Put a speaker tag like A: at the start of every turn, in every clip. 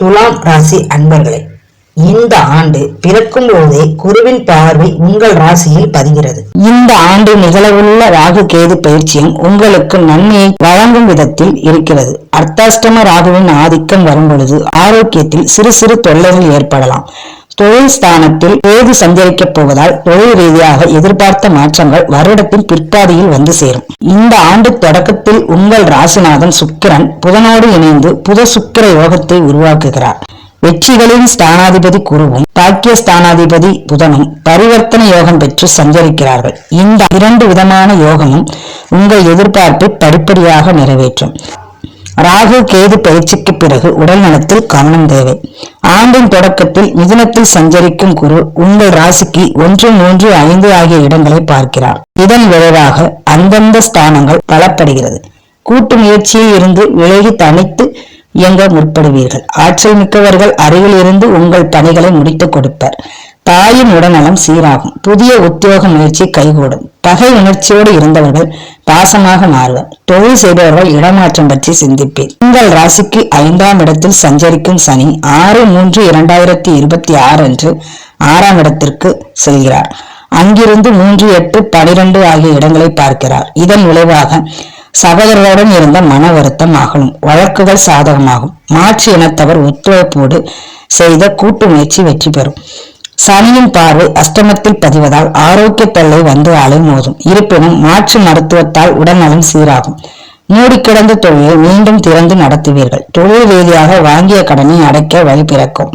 A: துலாம் ராசி அன்பர்களே இந்த ஆண்டு பிறக்கும் போதே குருவின் பார்வை உங்கள் ராசியில் பதிகிறது. இந்த ஆண்டு நிகழவுள்ள ராகு கேது பயிற்சியும் உங்களுக்கு நன்மையை வழங்கும் விதத்தில் இருக்கிறது. அர்த்தாஷ்டம ராகுவின் ஆதிக்கம் வரும் பொழுது ஆரோக்கியத்தில் சிறு சிறு தொல்லைகள் ஏற்படலாம். தொழில் ஸ்தானத்தில் கேது சஞ்சரிக்கப் போவதால் தொழில் ரீதியாக எதிர்பார்த்த மாற்றங்கள் வருடத்தின் பிற்பாதியில் வந்து சேரும். இந்த ஆண்டு தொடக்கத்தில் உங்கள் ராசிநாதன் சுக்கிரன் புதனோடு இணைந்து புத சுக்கிர யோகத்தை உருவாக்குகிறார். வெற்றிகளின் ஸ்தானாதிபதி குருவும் பாக்கிய ஸ்தானாதிபதி புதனும் பரிவர்த்தனை யோகம் பெற்று சஞ்சரிக்கிறார்கள். இந்த இரண்டு விதமான யோகமும் உங்கள் எதிர்பார்ப்பை படிப்படியாக நிறைவேற்றும். ராகு கேது பயிற்சிக்கு பிறகு உடல் நலத்தில் கவனம் தேவை. ஆண்டின் தொடக்கத்தில் மிதுனத்தில் சஞ்சரிக்கும் குரு உங்கள் ராசிக்கு ஒன்று மூன்று ஐந்து ஆகிய இடங்களை பார்க்கிறார். இதன் விளைவாக அந்தந்த ஸ்தானங்கள் பலப்படுகிறது. கூட்டு முயற்சியில் இருந்து விலகி தனித்து இயங்க முற்படுவீர்கள். ஆற்றல் மிக்கவர்கள் அருகில் இருந்து உங்கள் பணிகளை முடித்துக் கொடுப்பர். தாயின் உடல்நலம் சீராகும். புதிய உத்தியோக முயற்சி கைகூடும். பகை உணர்ச்சியோடு இருந்தவர்கள் பாசமாக மாறுவர். தொழில் செய்பவர்கள் இடமாற்றம் பற்றி சிந்திப்பீர். உங்கள் ராசிக்கு ஐந்தாம் இடத்தில் சஞ்சரிக்கும் சனி ஆறு மூன்று இரண்டாயிரத்தி இருபத்தி ஆறு அன்று ஆறாம் இடத்திற்கு செல்கிறார். அங்கிருந்து மூன்று எட்டு பனிரெண்டு ஆகிய இடங்களை பார்க்கிறார். இதன் விளைவாக சகோதரர்களுடன் இருந்த மன வருத்தம் அகலும் வழக்குகள் சாதகமாகும். மாற்று இனத்தவர் ஒத்துழைப்போடு செய்த கூட்டு முயற்சி வெற்றி பெறும். சனியின் பார்வை அஷ்டமத்தில் பதிவதால் ஆரோக்கிய தொல்லை வந்து அலைமோதும் இருப்பினும் மாற்று மருத்துவத்தால் உடல்நலம் சீராகும். மூடி கிடந்த தொழிலை மீண்டும் திறந்து நடத்துவீர்கள். தொழில் ரீதியாக வாங்கிய கடனை அடைக்க வழி பிறக்கும்.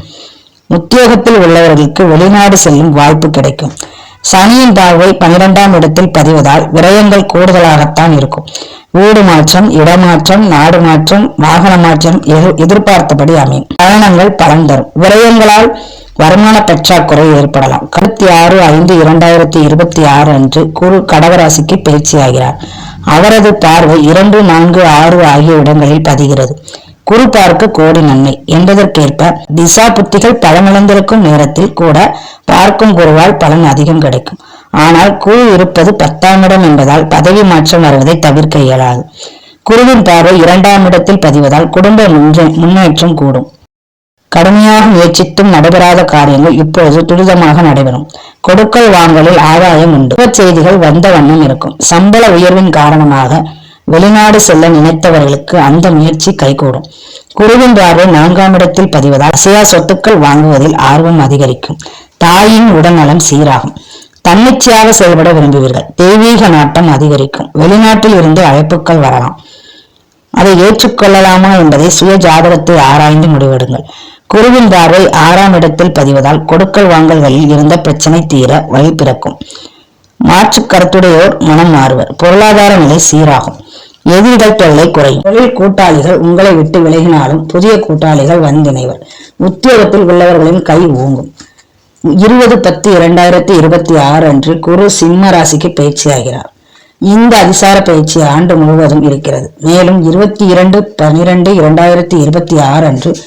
A: உத்தியோகத்தில் உள்ளவர்களுக்கு வெளிநாடு செல்லும் வாய்ப்பு கிடைக்கும். சனியின் பார்வை பனிரெண்டாம் இடத்தில் பதிவதால் விரயங்கள் கூடுதலாகத்தான் இருக்கும். வீடு மாற்றம் இடமாற்றம் நாடு மாற்றம் வாகன மாற்றம் எதிர்- எதிர்பார்த்தபடி அமையும். பயணங்கள் பலன் தரும். விரயங்களால் வருமான பற்றாக்குறை ஏற்படலாம். கருத்தி ஆறு ஐந்து இரண்டாயிரத்தி இருபத்தி ஆறு அன்று குரு கடகராசிக்கு பயிற்சியாகிறார் அவரது பார்வை இரண்டு நான்கு ஆறு ஆகிய இடங்களில் பதிகிறது. குரு பார்க்க கோடி நன்மை. என்பதற்கேற்ப திசா புத்திகள் பலமிழந்திருக்கும் நேரத்தில் கூட பார்க்கும் குருவால் பலன் அதிகம் கிடைக்கும். ஆனால் குரு இருப்பது பத்தாம் இடம் என்பதால் பதவி மாற்றம் வருவதை தவிர்க்க இயலாது. குருவின் பார்வை இரண்டாம் இடத்தில் பதிவதால் குடும்ப முன்னேற்றம் கூடும். கடுமையாக முயற்சித்தும் நடைபெறாத காரியங்கள் இப்பொழுது துரிதமாக நடைபெறும். கொடுக்கல் வாங்கலில் ஆதாயம் உண்டு. செய்திகள் வந்த வண்ணம் இருக்கும். சம்பள உயர்வின் காரணமாக வெளிநாடு செல்ல நினைத்தவர்களுக்கு அந்த முயற்சி கைகூடும். குருவின் பார்வை நான்காம் இடத்தில் பதிவதால் அசையா சொத்துக்கள் வாங்குவதில் ஆர்வம் அதிகரிக்கும். தாயின் உடல்நலம் சீராகும். தன்னிச்சையாக செயல்பட விரும்புவீர்கள். தெய்வீக நாட்டம் அதிகரிக்கும். வெளிநாட்டில் இருந்து அழைப்புகள் வரலாம். அதை ஏற்றுக்கொள்ளலாமா என்பதை சுய ஜாதகத்தை ஆராய்ந்து முடிவெடுங்கள். குருவின் பார்வை ஆறாம் இடத்தில் பதிவதால் கொடுக்கல் வாங்கல்களில் இருந்த பிரச்சனை தீர வழி பிறக்கும். மாற்று கருத்துடையோர் மனம் மாறுவர். பொருளாதார நிலை சீராகும். எதிரிகள் தொல்லை குறையும். தொழில் கூட்டாளிகள் உங்களை விட்டு விலகினாலும் புதிய கூட்டாளிகள் வந்திணைவர் உத்தியோகத்தில் உள்ளவர்களின் கை ஓங்கும் இருபது பத்து இரண்டாயிரத்தி இருபத்தி ஆறு அன்று குரு சிம்ம ராசிக்கு பயிற்சியாகிறார். இந்த அதிசார பயிற்சி ஆண்டு முழுவதும் இருக்கிறது. மேலும் இருபத்தி இரண்டு பனிரெண்டு இரண்டாயிரத்தி இருபத்தி ஆறு அன்று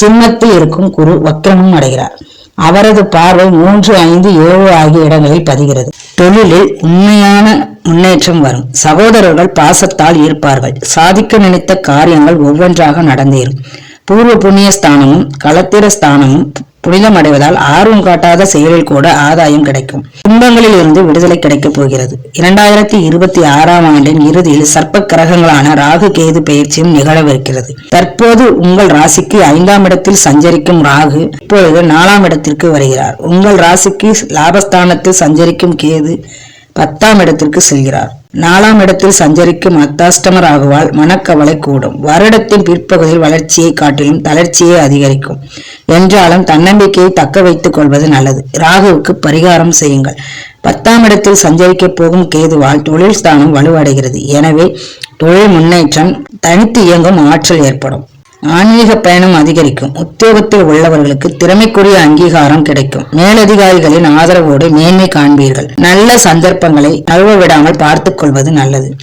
A: சிம்மத்தில் இருக்கும் குரு வக்கிரமும் அடைகிறார். அவரது பார்வை மூன்று ஐந்து ஏழு ஆகிய இடங்களில் பதிகிறது. தொழிலில் உண்மையான முன்னேற்றம் வரும். சகோதரர்கள் பாசத்தால் ஈர்ப்பார்கள். சாதிக்க நினைத்த காரியங்கள் ஒவ்வொன்றாக நடந்தேறும். பூர்வ புண்ணிய ஸ்தானமும் களத்திர ஸ்தானமும் புனிதம் அடைவதால் ஆர்வம் காட்டாத செயலில் கூட ஆதாயம் கிடைக்கும். துன்பங்களில் இருந்து விடுதலை கிடைக்கப் போகிறது. இரண்டாயிரத்தி இருபத்தி ஆறாம் ஆண்டின் இறுதியில் சர்ப்ப கிரகங்களான ராகு கேது பயிற்சியும் நிகழவிருக்கிறது. தற்போது உங்கள் ராசிக்கு ஐந்தாம் இடத்தில் சஞ்சரிக்கும் ராகு இப்பொழுது நாலாம் இடத்திற்கு வருகிறார். உங்கள் ராசிக்கு லாபஸ்தானத்தில் சஞ்சரிக்கும் கேது பத்தாம் இடத்திற்கு செல்கிறார். நாலாம் இடத்தில் சஞ்சரிக்கும் அத்தாஷ்டம ராகுவால் மனக்கவலை கூடும். வருடத்தின் பிற்பகுதியில் வளர்ச்சியை காட்டிலும் தளர்ச்சியை அதிகரிக்கும். என்றாலும் தன்னம்பிக்கையை தக்க வைத்துக் கொள்வது நல்லது. ராகுவுக்கு பரிகாரம் செய்யுங்கள். பத்தாம் இடத்தில் சஞ்சரிக்கப் போகும் கேதுவால் தொழில் ஸ்தானம் வலுவடைகிறது. எனவே தொழில் முன்னேற்றம் தனித்து இயங்கும் ஆற்றல் ஏற்படும். ஆன்மீக பயணம் அதிகரிக்கும். உத்தியோகத்தில் உள்ளவர்களுக்கு திறமைக்குரிய அங்கீகாரம் கிடைக்கும். மேலதிகாரிகளின் ஆதரவோடு மேன்மை காண்பீர்கள். நல்ல சந்தர்ப்பங்களை நழுவ விடாமல் பார்த்துக் கொள்வது நல்லது.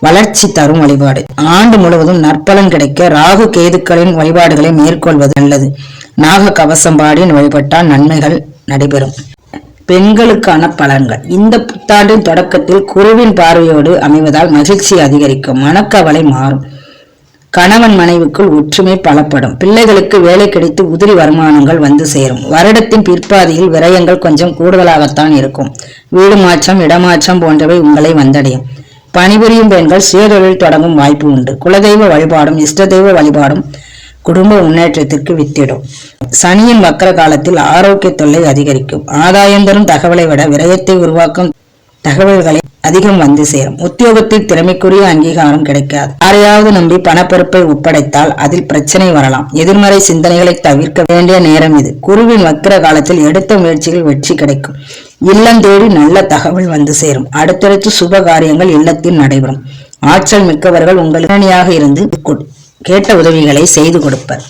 A: வளர்ச்சி தரும் வழிபாடு. ஆண்டு முழுவதும் நற்பலன் கிடைக்க ராகு கேதுக்களின் வழிபாடுகளை மேற்கொள்வது நல்லது. நாக கவசம் பாடி வழிபட்டால் நன்மைகள் நடைபெறும். பெண்களுக்கான பலன்கள். இந்த புத்தாண்டின் தொடக்கத்தில் குருவின் பார்வையோடு அமைவதால் மகிழ்ச்சி அதிகரிக்கும். மனக்கவலை மாறும். கணவன் மனைவிக்குள் ஒற்றுமை பலப்படும். பிள்ளைகளுக்கு வேலை கிடைத்து உதிரி வருமானங்கள் வந்து சேரும். வருடத்தின் பிற்பாதியில் விரயங்கள் கொஞ்சம் கூடுதலாகத்தான் இருக்கும். வீடு மாற்றம் இடமாற்றம் போன்றவை உங்களை வந்தடையும். பணிபுரியும் பெண்கள் சுயதொழில் தொடங்கும் வாய்ப்பு உண்டு. குலதெய்வ வழிபாடும் இஷ்ட தெய்வ வழிபாடும் குடும்ப முன்னேற்றத்திற்கு வித்திடும். சனியின் வக்கர காலத்தில் ஆரோக்கிய தொல்லை அதிகரிக்கும். ஆதாயம் தரும் தகவலை விட விரயத்தை உருவாக்கும் தகவல்களை அதிகம் வந்து சேரும். உத்தியோகத்தில் திறமைக்குரிய அங்கீகாரம் கிடைக்காது. யாரையாவது நம்பி பணப்பொறுப்பை ஒப்படைத்தால் அதில் பிரச்சனை வரலாம். எதிர்மறை சிந்தனைகளை தவிர்க்க வேண்டிய நேரம் இது. குருவின் வக்கிர காலத்தில் எடுத்த முயற்சிகள் வெற்றி கிடைக்கும். இல்லம் தேடி நல்ல தகவல் வந்து சேரும். அடுத்தடுத்து சுப காரியங்கள் இல்லத்தில் நடைபெறும். ஆற்றல் மிக்கவர்கள் உங்கள் இருந்து கேட்ட உதவிகளை செய்து கொடுப்பர்.